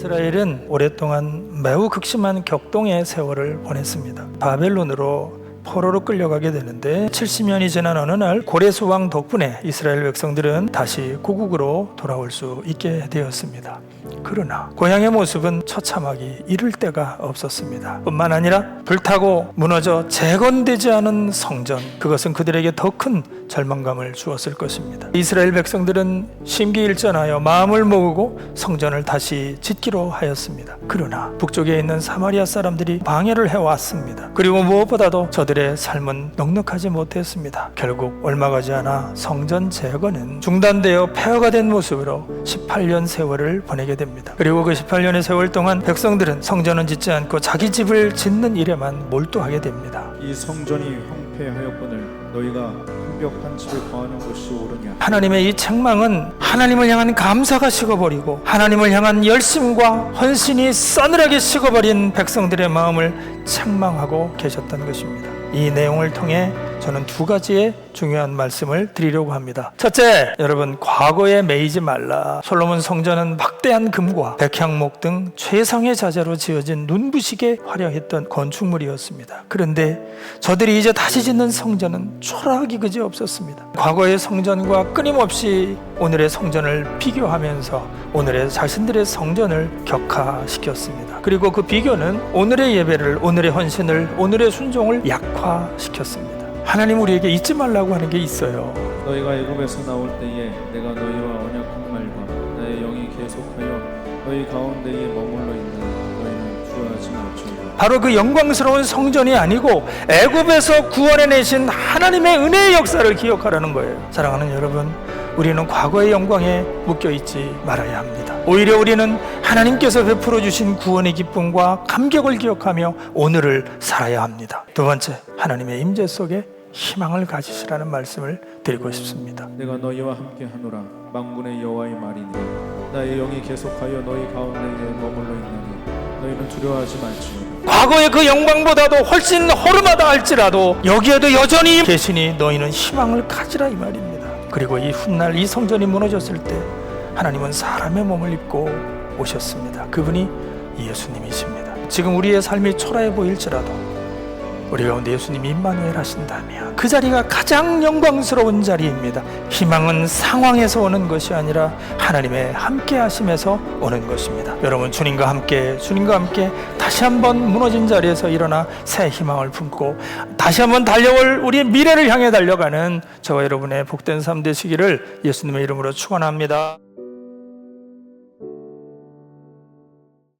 이스라엘은 오랫동안 매우 극심한 격동의 세월을 보냈습니다. 바벨론으로 포로로 끌려가게 되는데 70년이 지난 어느 날 고레스 왕 덕분에 이스라엘 백성들은 다시 고국으로 돌아올 수 있게 되었습니다. 그러나 고향의 모습은 처참하기 이를 데가 없었습니다. 뿐만 아니라 불타고 무너져 재건되지 않은 성전 그것은 그들에게 더 큰 절망감을 주었을 것입니다. 이스라엘 백성들은 심기일전하여 마음을 모으고 성전을 다시 짓기로 하였습니다. 그러나 북쪽에 있는 사마리아 사람들이 방해를 해왔습니다. 그리고 무엇보다도 저들의 삶은 넉넉하지 못했습니다. 결국 얼마 가지 않아 성전 재건은 중단되어 폐허가 된 모습으로 18년 세월을 보내게 됩니다. 그리고 그 18년의 세월 동안 백성들은 성전은 짓지 않고 자기 집을 짓는 일에만 몰두하게 됩니다. 이 성전이 황폐하였거늘 너희가 완벽한 집을 거하는 것이 옳으냐 하나님의 이 책망은 하나님을 향한 감사가 식어버리고 하나님을 향한 열심과 헌신이 싸늘하게 식어버린 백성들의 마음을 책망하고 계셨던 것입니다. 이 내용을 통해 저는 두 가지의 중요한 말씀을 드리려고 합니다. 첫째, 여러분 과거에 매이지 말라. 솔로몬 성전은 막대한 금과 백향목 등 최상의 자재로 지어진 눈부시게 화려했던 건축물이었습니다. 그런데 저들이 이제 다시 짓는 성전은 초라하기 그지 없었습니다. 과거의 성전과 끊임없이 오늘의 성전을 비교하면서 오늘의 자신들의 성전을 격화시켰습니다. 그리고 그 비교는 오늘의 예배를, 오늘의 헌신을, 오늘의 순종을 약화시켰습니다. 하나님 우리에게 잊지 말라고 하는 게 있어요. 너희가 애굽에서 나올 때에 내가 너희와 언약한 말과 나의 영이 계속하여 너희 가운데에 머물러 있는 바로 그 영광스러운 성전이 아니고 애굽에서 구원해 내신 하나님의 은혜의 역사를 기억하라는 거예요. 사랑하는 여러분, 우리는 과거의 영광에 묶여 있지 말아야 합니다. 오히려 우리는 하나님께서 베풀어 주신 구원의 기쁨과 감격을 기억하며 오늘을 살아야 합니다. 두 번째, 하나님의 임재 속에 희망을 가지시라는 말씀을 드리고 싶습니다. 내가 너희와 함께 하노라 망군의 여호와의 말이니라 나의 영이 계속하여 너희 있나니 너희는 두려워하지 말지어다 과거의 그 영광보다도 훨씬 허름하다 할지라도 여기에도 여전히 계시니 너희는 희망을 가지라 이 말입니다. 그리고 이 훗날 이 성전이 무너졌을 때 하나님은 사람의 몸을 입고 오셨습니다. 그분이 예수님이십니다. 지금 우리의 삶이 초라해 보일지라도 우리 가운데 예수님이 임마누엘 하신다면 그 자리가 가장 영광스러운 자리입니다. 희망은 상황에서 오는 것이 아니라 하나님의 함께 하심에서 오는 것입니다. 여러분 주님과 함께 주님과 함께 다시 한번 무너진 자리에서 일어나 새 희망을 품고 다시 한번 달려올 우리의 미래를 향해 달려가는 저와 여러분의 복된 삶 되시기를 예수님의 이름으로 축원합니다.